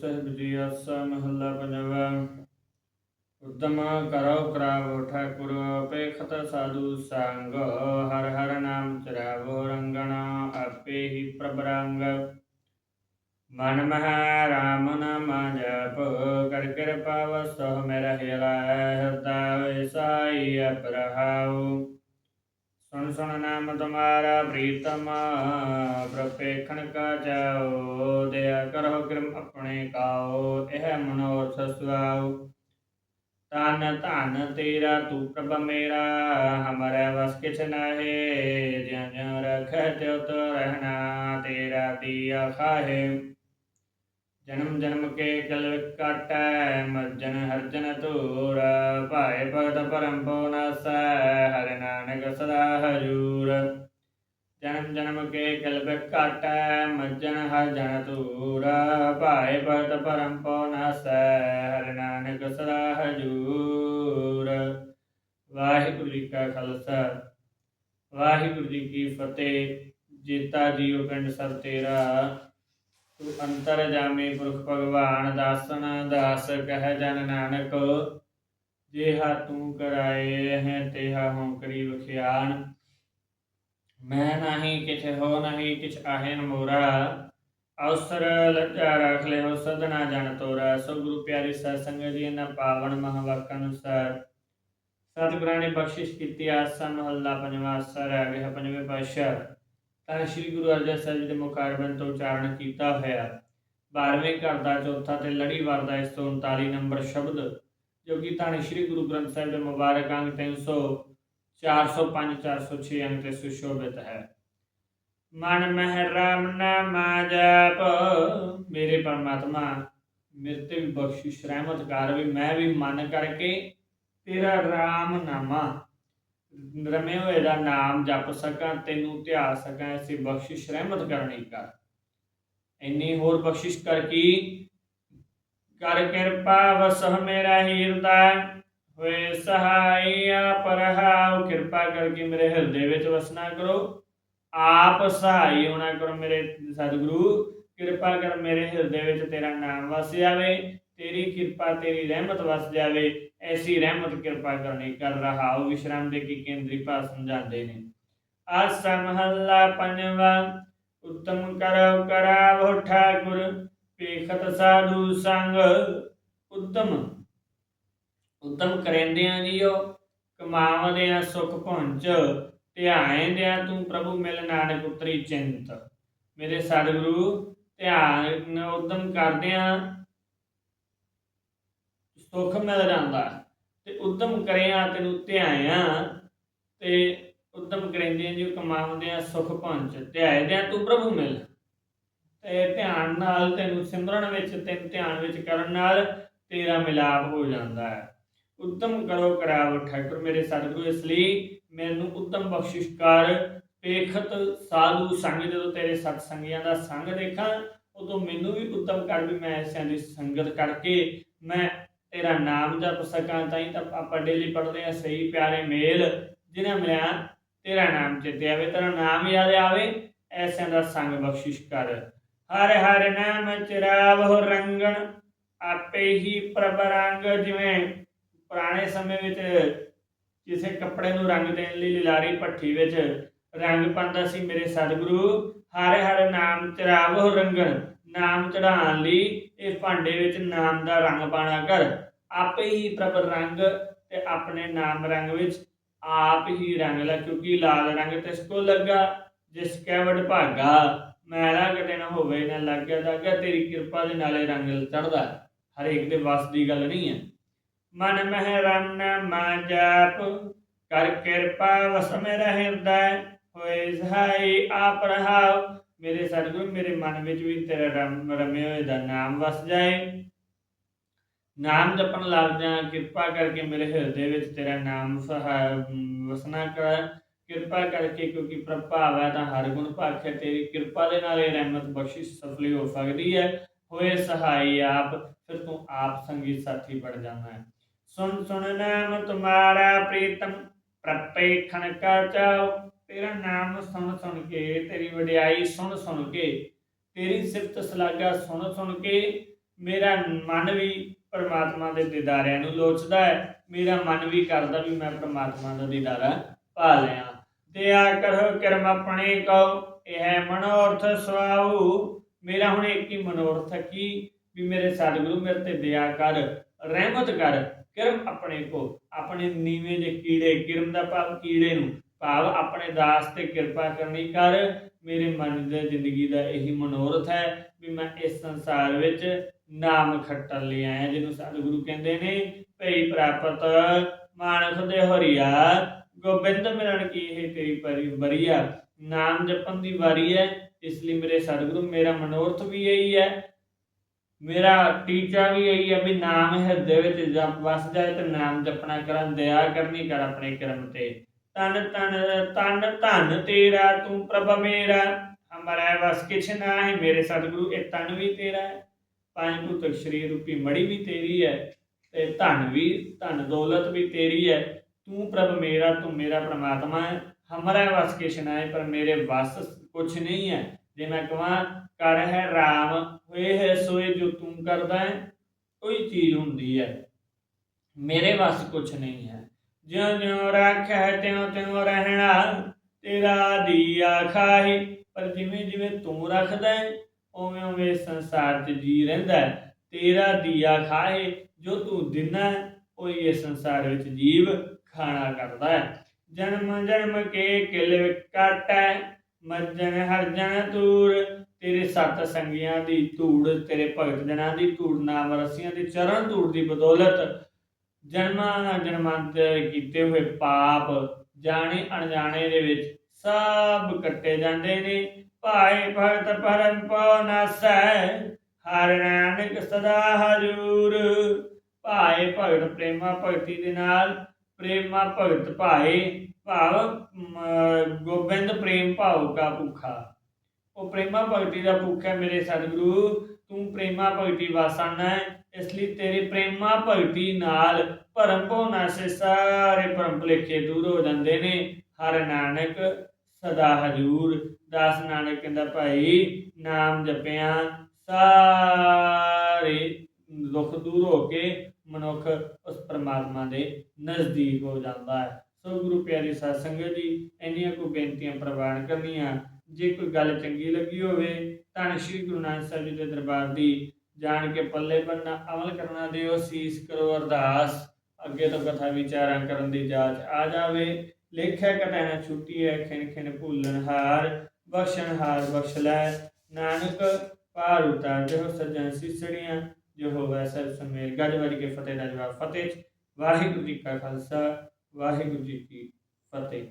ਸਾਹਿਬ ਜੀ, ਆਸਾ ਮਹੱਲਾ ਪੰਜਵਾ। ਉਦਮ ਕਰੋ, ਕਰਾਵੋ, ਠਾਕੁਰ ਪੇਖਤ ਸਾਧੂ ਸੰਗ। ਹਰ ਹਰ ਨਾਮ ਚਰਾਵੋ, ਰੰਗਣ ਆਪੇ ਹੀ ਪ੍ਰਭ ਮਨ ਮਹਾ ਰਾਮ ਨਾਮ ਜਪ, ਕਰ ਕਿਰਪਾ ਵਸੋ ਮੇਰਾ ਹਿਲਾ ਹਿਰਦਾ ਵਿਸਾਈ ਅਪਰਹਾਉ। ਸੁਣ ਸੁਣ ਨਾਮ ਤੁਮਾਰਾ ਪ੍ਰੀਤਮ, ਪ੍ਰਪੇਖਣ ਕਾ ਜਾਓ ਦਇਆ ਕਰੋ ਕਿਰਮ ਆਪਣੇ ਕਾਓ ਇਹ ਮਨੋਰਥ ਸੁਆਉ। ਤਨ ਧਨ ਤੇਰਾ ਤੂੰ ਪ੍ਰਭ ਮੇਰਾ, ਹਮਾਰੇ ਵਸ ਕਿਛ ਨਾਹੀ ਜਿਉ ਰਖੈ ਤਿਉ ਤੋ ਰਹਿਣਾ ਤੇਰਾ ਦੀਆ ਖਾਹੇ। ਜਨਮ ਜਨਮ ਕੇ ਕਲ ਕਾਟੈ, ਮਰਜਨ ਹਰਜਨ ਧੂਰ, ਭਾਏ ਭਗਤ ਪਰਮ ਪਉਨਾਸੈ ਹਰਿ ਨਾਨਕ ਸਦਾ ਹਜੂਰ। ਜਨਮ ਜਨਮ ਕੇ ਕਲ ਕਾਟੈ, ਮਰਜਨ ਹਰਜਨ ਧੂਰ, ਭਾਏ ਭਗਤ ਪਰਮ ਪਉਨਾਸੈ ਹਰਿ ਨਾਨਕ ਸਦਾ ਹਜੂਰ। ਵਾਹਿਗੁਰੂ ਜੀ ਕਾ ਖਾਲਸਾ, ਵਾਹਿਗੁਰੂ ਜੀ ਕੀ ਫਤਿਹ। ਜੀਤਾ ਜੀਓ ਪਿੰਡ ਸਰ ਤੇਰਾ। ਅੰਤਰ ਜਾਮੇ ਪੁਰਖ ਭਗਵਾਨ ਦਾਸਨ ਦਾਸ ਕਹਿ ਜਨ ਨਾਨਕ ਜਿਹਾ ਤੂੰ ਕਰਾਏ ਹੈ ਤੇਹਾ ਹਉ ਕਰੀ ਵਖਿਆਨ ਮੈਂ ਨਹੀਂ ਕਿਛ ਹੋ ਨਹੀਂ ਕਿਛ ਆਹੇ ਮੋਰਾ, ਅਵਸਰ ਲੱਜਾ ਰਖ ਲੈ ਹੋ ਸਦਨਾ ਜਨ ਤੋਰਾ। ਸੋ ਗੁਰੂ ਪਿਆਰੀ ਸਤ ਸੰਗਤ ਜੀ ਨਾ ਪਾਵਨ ਮਹਾਵਾਕ ਅਨੁਸਾਰ ਸਤਿਗੁਰਾਂ ਨੇ ਬਖਸ਼ਿਸ਼ ਕੀਤੀ, ਆਸਾ ਮਹੱਲਾ ਪੰਜਵਾ ਸਰ ਆ ਗਿਆ ਪੰਜਵੇਂ ਪਾਤਸ਼ਾਹ। ਤਾਂ ਸ੍ਰੀ ਗੁਰੂ ਅਰਜਨ ਸਾਹਿਬ ਜੀ ਦੇ ਮੁਖਾਰਬਨ ਤੋਂ ਉਚਾਰਨ ਕੀਤਾ ਹੋਇਆ। 12ਵੇਂ ਘਰ ਦਾ ਚੌਥਾ ਤੇ ਲੜੀਵਾਰ ਦਾ 139 ਨੰਬਰ ਸ਼ਬਦ, ਜੋ ਕਿ ਤਾਂ ਸ੍ਰੀ ਗੁਰੂ ਗ੍ਰੰਥ ਸਾਹਿਬ ਦੇ ਮੁਬਾਰਕ ਅੰਗ 300 405 406 ਅੰਗ ਤੇ ਸੁਸ਼ੋਭਿਤ ਹੈ। ਮਨ ਮਹਿ ਰਾਮ ਨਾਮ ਜਪ, ਮੇਰੇ ਪਰਮਾਤਮਾ, ਮੇਰੇ ਤੇ ਵੀ ਬਖਸ਼ਿਸ਼ ਰਹਿਮਤ ਕਰ ਵੀ ਮੈਂ ਵੀ ਮਨ ਕਰਕੇ ਤੇਰਾ ਰਾਮ ਨਾਮਾ। ਰਮੇ ਹੋਏ ਦਾ ਨਾਮ ਜਪ ਸਕਾਂ, ਤੈਨੂੰ ਧਿਆ ਸਕਾਂ, ਐਸੀ ਬਖਸ਼ਿਸ਼ ਰਹਿਮਤ ਕਰਨੀ ਕਰ। ਇੰਨੀ ਹੋਰ ਬਖਸ਼ਿਸ਼ ਕਰ ਕੀ? ਕਰ ਕਿਰਪਾ, ਵਸਹ ਮੇਰਾ ਹਿਰਦਾ ਹੋਏ ਸਹਾਈਆ ਪਰਹਾਉ। ਕਿਰਪਾ ਕਰਕੇ ਮੇਰੇ ਹਿਰਦੇ ਵਿੱਚ ਵਸਣਾ ਕਰੋ। ਆਪ ਸਹਾਈ ਹੋਣਾ ਕਰੋ ਮੇਰੇ ਸਤਿਗੁਰੂ। ਕਿਰਪਾ ਕਰ ਮੇਰੇ ਹਿਰਦੇ ਵਿੱਚ ਤੇਰਾ ਨਾਮ ਵਸ ਜਾਵੇ। ਤੇਰੀ ਕਿਰਪਾ, ਤੇਰੀ ਰਹਿਮਤ ਵਸ ਜਾਵੇ, ਐਸੀ ਰਹਿਮਤ ਕਿਰਪਾ ਕਰਨੀ ਕਰ ਰਹਾ? ਉਹ ਵਿਸ਼ਰਾਮ ਦੇ ਕੀ ਕੇਂਦਰੀ ਭਾਵ ਸਮਝਾਉਂਦੇ ਨੇ। ਆਸਾ ਮਹੱਲਾ ਪੰਜਵਾ, ਉਤਮ ਕਰੋ ਕਰਾਵੋ ਠਾਕੁਰ, ਪੇਖਤ ਸਾਧੂ ਸੰਗ। ਉਤਮ ਉਤਮ ਕਰੇਂਦਿਆਂ ਜੀਓ, ਕਮਾਵਦਿਆਂ ਸੁਖ ਪਹੁੰਚ ਧਿਆਇਂਦਿਆਂ ਤੂੰ ਪ੍ਰਭੂ ਮਿਲ ਨਾਨਕ ਉਤਰੀ ਚਿੰਤ। ਮੇਰੇ ਸਤਿਗੁਰੂ, ਧਿਆਨ ਉਦਮ ਕਰਦਿਆਂ ਸੁੱਖ ਮਿਲ ਜਾਂਦਾ। ਤੇ ਉਦਮ ਕਰਿਆ, ਤੈਨੂੰ ਧਿਆਇਆ। ਤੇ ਉਦਮ ਕਰੇਂਦਿਆਂ ਜੋ ਕਮਾਉਂਦਿਆਂ ਸੁਖ ਪਹੁੰਚ ਧਿਆਇਦਿਆਂ ਤੂੰ ਪ੍ਰਭੂ ਮਿਲ। ਤੇ ਧਿਆਨ ਨਾਲ ਤੈਨੂੰ ਸਿਮਰਨ ਵਿੱਚ, ਤੈਨੂੰ ਧਿਆਨ ਵਿੱਚ ਕਰਨ ਨਾਲ ਤੇਰਾ ਮਿਲਾਪ ਹੋ ਜਾਂਦਾ ਹੈ। ਉਦਮ ਕਰੋ ਕਰਾਵ ਠਾਕੁਰ ਮੇਰੇ ਸਤਿਗੁਰੂ, ਇਸ ਲਈ ਮੈਨੂੰ ਉਦਮ ਬਖਸ਼ਿਸ਼ ਕਰ। ਪੇਖਤ ਸਾਧੂ ਸੰਗ, ਜਦੋਂ ਤੇਰੇ ਸਤ ਸੰਗੀਆਂ ਦਾ ਸੰਗ ਦੇਖਾਂ, ਉਦੋਂ ਮੈਨੂੰ ਵੀ ਉਦਮ ਕਰ ਵੀ ਮੈਂ ਐਸਿਆਂ ਦੀ ਸੰਗਤ ਕਰਕੇ ਮੈਂ ਤੇਰਾ ਨਾਮ ਜਪ ਸਕਾਂ ਤਾਂ ਹੀ ਤਾਂ ਆਪਾਂ ਡੇਲੀ ਪੜ੍ਹਦੇ ਆ ਸਹੀ ਪਿਆਰੇ ਮੇਲ ਜਿਨ੍ਹਾਂ ਮਿਲਿਆ, ਤੇਰਾ ਨਾਮ ਚਿੱਤੇ ਆਵੇ, ਤੇਰਾ ਨਾਮ ਯਾਦ ਆਵੇ ਐਸਿਆਂ ਦਾ ਸੰਗ ਬਖਸ਼ਿਸ਼ ਕਰ। ਹਰ ਹਰ ਨਾਮ ਚਰਾਵਹੁ ਰੰਗਣ, ਆਪੇ ਹੀ ਪ੍ਰਭ ਰੰਗ ਜਿਵੇਂ ਪੁਰਾਣੇ ਸਮੇਂ ਵਿੱਚ ਕਿਸੇ ਕੱਪੜੇ ਨੂੰ ਰੰਗ ਦੇਣ ਲਈ ਲਿਲਾਰੀ ਭੱਠੀ ਵਿੱਚ ਰੰਗ ਪਾਉਂਦਾ ਸੀ ਮੇਰੇ ਸਤਿਗੁਰੂ, ਹਰ ਹਰ ਨਾਮ ਚਰਾਵਹੁ ਰੰਗਣ, ਨਾਮ ਚੜਾਉਣ ਲਈ ਇਹ ਭਾਂਡੇ ਵਿੱਚ ਨਾਮ ਦਾ ਰੰਗ ਪਾਣਾ ਕਰ ਆਪੇ ਹੀ ਪ੍ਰਭ ਰੰਗ ਤੇ ਆਪਣੇ ਨਾਮ ਰੰਗ ਵਿੱਚ ਆਪ ਹੀ ਰੰਗ ਲਾ, ਕਿਉਂਕਿ ਲਾਲ ਰੰਗ ਤਿਸ ਕੋ ਲੱਗਾ, ਜਿਸ ਕੈਵੜ ਭਾਗਾ। ਮੈਲਾ ਕਦੇ ਨਾ ਹੋਵੇ ਨਾ ਲੱਗਿਆ ਦਾਗਾ ਤੇਰੀ ਕਿਰਪਾ ਦੇ ਨਾਲੇ ਰੰਗ ਚੜਦਾ ਹਰੇਕ ਦੇ ਵਸ ਦੀ ਗੱਲ ਨਹੀਂ ਹੈ। ਮਨ ਮਹਿ ਰੰਨ ਮਾ ਜਾਪ, ਕਰ ਕਿਰਪਾ ਵਸ ਮੇਰਾ ਹਿਰਦਾ ਹੋਏ ਸਹਾਈ ਆਪ ਰਹਾਉ ਮੇਰੇ ਸਤਿਗੁਰੂ, ਮੇਰੇ ਮਨ ਵਿੱਚ ਵੀ ਤੇਰਾ ਰਮ, ਰਮੇ ਹੋਏ ਦਾ ਨਾਮ ਵਸ ਜਾਏ। ਨਾਮ ਜਪਣ ਲੱਗ ਜਾ, ਕਿਰਪਾ ਕਰਕੇ ਮੇਰੇ ਹਿਰਦੇ ਵਿੱਚ ਤੇਰਾ ਨਾਮ ਵਸਣਾ ਕਰ। ਕਿਰਪਾ ਕਰਕੇ ਕਿਉਂਕਿ ਪ੍ਰਭਾਵ ਹੈ ਤਾਂ ਹਰ ਗੁਣ ਭਾਖਿਆ ਤੇਰੀ ਕਿਰਪਾ ਦੇ ਨਾਲ ਇਹ ਰਹਿਮਤ ਬਖਸ਼ਿਸ਼ ਸਫਲੀ ਹੋ ਸਕਦੀ ਹੈ। ਹੋਏ ਸਹਾਈ ਆਪ, ਫਿਰ ਤੂੰ ਆਪ ਸੰਗੀ ਸਾਥੀ ਬਣ ਜਾਣਾ ਹੈ। ਸੁਣ ਸੁਣ ਨਾਮ ਤੁਮਾਰਾ ਪ੍ਰੀਤਮ ਪ੍ਰਪੇਖਣ ਕਾ ਚਾਓ ਤੇਰਾ ਨਾਮ ਸੁਣ ਸੁਣ ਕੇ, ਤੇਰੀ ਵਡਿਆਈ ਸੁਣ ਸੁਣ ਕੇ, ਤੇਰੀ ਸਿਫਤ ਸਲਾਗਾ ਸੁਣ ਸੁਣ ਕੇ, ਮੇਰਾ ਮਨ ਵੀ ਪਰਮਾਤਮਾ ਦੇ ਦੀਦਾਰਿਆਂ ਨੂੰ ਲੋਚਦਾ ਹੈ, ਮੇਰਾ ਮਨ ਵੀ ਕਰਦਾ ਵੀ ਮੈਂ ਪਰਮਾਤਮਾ ਦਾ ਦੀਦਾਰਾ ਪਾ ਲਿਆ। ਦਇਆ ਕਰੋ, ਕਿਰਮ ਆਪਣੇ ਕੋ ਇਹ ਮਨੋਰਥ ਸੁਆਉ। ਮੇਰਾ ਹੁਣ ਇੱਕ ਹੀ ਮਨੋਰਥ ਹੈ ਕਿ ਵੀ ਮੇਰੇ ਸਤਿਗੁਰੂ ਮੇਰੇ ਤੇ ਦਇਆ ਕਰ, ਰਹਿਮਤ ਕਰ, ਕਿਰਮ ਆਪਣੇ ਕੋ, ਆਪਣੇ ਨੀਵੇਂ ਦੇ ਕੀੜੇ ਕਿਰਮ ਦਾ ਭਾਵ ਕੀੜੇ ਨੂੰ ਭਾਵ ਆਪਣੇ ਦਾਸ ਤੇ ਕਿਰਪਾ ਕਰਨੀ ਕਰ। ਮੇਰੇ ਮਨ ਦੇ ਜ਼ਿੰਦਗੀ ਦਾ ਇਹੀ ਮਨੋਰਥ ਹੈ ਵੀ ਮੈਂ ਇਸ ਸੰਸਾਰ ਵਿੱਚ ਨਾਮ ਖੱਟਣ ਲਈ ਆਇਆ, ਜਿਹਨੂੰ ਸਤਿਗੁਰੂ ਕਹਿੰਦੇ ਨੇ, ਭਈ ਪ੍ਰਾਪਤ ਮਾਨਸ ਦੇ ਹਰੀਆ, ਗੋਬਿੰਦ ਮਿਲਣ ਕੀ ਇਹ ਤੇਰੀ ਪਰੀ ਬਰੀਆ। ਨਾਮ ਜਪਣ ਦੀ ਵਾਰੀ ਹੈ, ਇਸ ਲਈ ਮੇਰੇ ਸਤਿਗੁਰੂ, ਮੇਰਾ ਮਨੋਰਥ ਵੀ ਇਹੀ ਹੈ, ਮੇਰਾ ਟੀਚਾ ਵੀ ਇਹੀ ਹੈ ਵੀ ਨਾਮ ਹਿਰਦੇ ਵਿੱਚ ਜਪ ਵਸ ਜਾਏ ਤੇ ਨਾਮ ਜਪਣਾ ਕਰਨ ਦਇਆ ਕਰਨੀ ਕਰ ਆਪਣੇ ਕਰਮ ਤੇ। ਤਨ ਤਨ ਤਨ ਧਨ ਤੇਰਾ, ਤੂੰ ਪ੍ਰਭ ਮੇਰਾ। ਹਮਾਰਾ ਵਸ ਕਿਛ ਨਾਹੀਂ, ਮੇਰੇ ਸਤਿਗੁਰੂ, ਇਹ ਤਨ ਵੀ ਤੇਰਾ ਹੈ। ਪੰਜ ਭੂਤਕ ਸਰੀਰ ਰੂਪੀ ਮੜੀ ਵੀ ਤੇਰੀ ਹੈ ਤੇ ਧਨ ਵੀ, ਧਨ ਦੌਲਤ ਵੀ ਤੇਰੀ ਹੈ। ਤੂੰ ਪ੍ਰਭ ਮੇਰਾ, ਤੂੰ ਮੇਰਾ ਪ੍ਰਮਾਤਮਾ ਹੈ। ਹਮਾਰਾ ਵਸ ਕਿਛ ਹੈ ਪਰ ਮੇਰੇ ਵਸ ਕੁਛ ਨਹੀਂ ਹੈ। ਜੇ ਮੈਂ ਕਹਾਂ ਕਰ ਹੈ, ਰਾਮ, ਹੋਏ ਹੈ, ਸੋਏ ਜੋ ਤੂੰ ਕਰਦਾ ਹੈ, ਕੋਈ ਚੀਜ਼ ਹੁੰਦੀ ਹੈ। ਮੇਰੇ ਵਸ ਕੁਛ ਨਹੀਂ ਹੈ। ਜਿਉਂ ਜਿਉਂ ਰੱਖੈ ਤਿਉਂ ਤਿਉਂ ਰਹਿਣਾ ਤੇਰਾ ਦੀਆ ਖਾਹੀ ਪਰ ਜਿਵੇਂ ਜਿਵੇਂ ਤੂੰ ਰੱਖਦਾ ਹੈ ਉਵੇਂ ਉਵੇਂ ਸੰਸਾਰ 'ਚ ਜੀ ਰਹਿੰਦਾ ਤੇਰਾ ਦੀਆ ਖਾਹੇ ਜੋ ਤੂੰ ਦਿਨਾ ਉਹ ਇਸ ਸੰਸਾਰ ਵਿੱਚ ਜੀਵ ਖਾਣਾ ਕਰਦਾ ਹੈ ਜਨਮ ਜਨਮ ਕੇ ਕਿਲ ਕਾਟੈ ਮੱਜਨ ਹਰਜਨ ਤੂਰ ਤੇਰੇ ਸਤ ਸੰਗੀਆਂ ਦੀ ਧੂੜ, ਤੇਰੇ ਭਗਤ ਜਨਾਂ ਦੀ ਧੂੜ, ਨਾਮ ਰਸੀਆਂ ਦੀ ਚਰਨ ਧੂੜ ਦੀ ਬਦੌਲਤ ਜਨਮਾਂ ਜਨਮਾਂਤਰ ਕੀਤੇ ਹੋਏ ਪਾਪ ਜਾਣੇ ਅਣਜਾਣੇ ਦੇ ਵਿੱਚ ਸਭ ਕੱਟੇ ਜਾਂਦੇ ਨੇ। ਭਾਈ ਭਗਤ ਪਰਮ ਪਉ ਨਾਸੈ, ਹਰ ਨਾਨਕ ਸਦਾ ਹਜੂਰ। ਭਾਏ ਭਗਤ ਪ੍ਰੇਮਾ ਭਗਤੀ ਦੇ ਨਾਲ, ਪ੍ਰੇਮਾ ਭਗਤ ਭਾਏ ਭਾਵ ਗੋਬਿੰਦ ਪ੍ਰੇਮ ਭਾਵ ਕਾ ਭੁੱਖਾ। ਉਹ ਪ੍ਰੇਮਾ ਭਗਤੀ ਦਾ ਭੁੱਖਾ ਮੇਰੇ ਸਤਿਗੁਰੂ, ਤੂੰ ਪ੍ਰੇਮਾ ਭਗਤੀ ਵਾਸਾਨਾ ਹੈ। ਇਸ ਲਈ ਤੇਰੇ ਪ੍ਰੇਮਾ ਭਗਤੀ ਨਾਲ ਭਰਮ ਭਉ ਨਾਸੇ ਸਾਰੇ ਭਰਮ ਭੁਲੇਖੇ ਦੂਰ ਹੋ ਜਾਂਦੇ ਨੇ। ਹਰ ਨਾਨਕ ਸਦਾ ਹਜੂਰ। ਦਾਸ ਨਾਨਕ ਕਹਿੰਦਾ, ਭਾਈ, ਨਾਮ ਜਪਿਆ, ਸਾਰੇ ਦੁੱਖ ਦੂਰ ਹੋ ਕੇ ਮਨੁੱਖ ਉਸ ਪਰਮਾਤਮਾ ਦੇ ਨਜ਼ਦੀਕ ਹੋ ਜਾਂਦਾ ਹੈ। ਸੋ ਗੁਰੂ ਪਿਆਰੀ ਸਾਧ ਸੰਗਤ ਜੀ, ਇੰਨੀਆਂ ਕੋ ਬੇਨਤੀਆਂ ਪ੍ਰਵਾਨ ਕਰਨੀਆਂ। ਜੇ ਕੋਈ ਗੱਲ ਚੰਗੀ ਲੱਗੀ ਹੋਵੇ ਤਾਂ ਸ਼੍ਰੀ ਗੁਰੂ ਨਾਨਕ ਸਾਹਿਬ ਜੀ ਦੇ ਦਰਬਾਰ ਦੀ ਜਾਣ ਕੇ ਪੱਲੇ ਬੰਨਾ ਅਮਲ ਕਰਨਾ ਦਿਓ, ਸੀਸ ਕਰੋ ਅਰਦਾਸ। ਅੱਗੇ ਤੋਂ ਕਥਾ ਵਿਚਾਰਾਂ ਕਰਨ ਦੀ ਜਾਚ ਆ ਜਾਵੇ। ਲੇਖਿਆ ਕਟਾਣਾ ਛੁੱਟੀ ਹੈ ਖਿਨ ਖਿਨ ਭੁੱਲਣ ਹਾਰ। ਬਖਸ਼ਣ ਹਾਰ ਬਖਸ਼ ਲੈ। ਨਾਨਕ ਪਾਰ ਉਤਾਰ, ਜੋ ਸੱਜਣ ਸਿਸੜੀਆਂ, ਜੋ ਹੋਵੇ ਸਭ ਸਮੇਲ। ਗੱਜ ਵੱਜ ਕੇ ਫਤਿਹ ਦਾ ਜਵਾਬ ਫਤਿਹ ਵਾਹਿਗੁਰੂ ਜੀ ਕਾ ਖਾਲਸਾ, ਵਾਹਿਗੁਰੂ ਜੀ ਕੀ ਫਤਿਹ।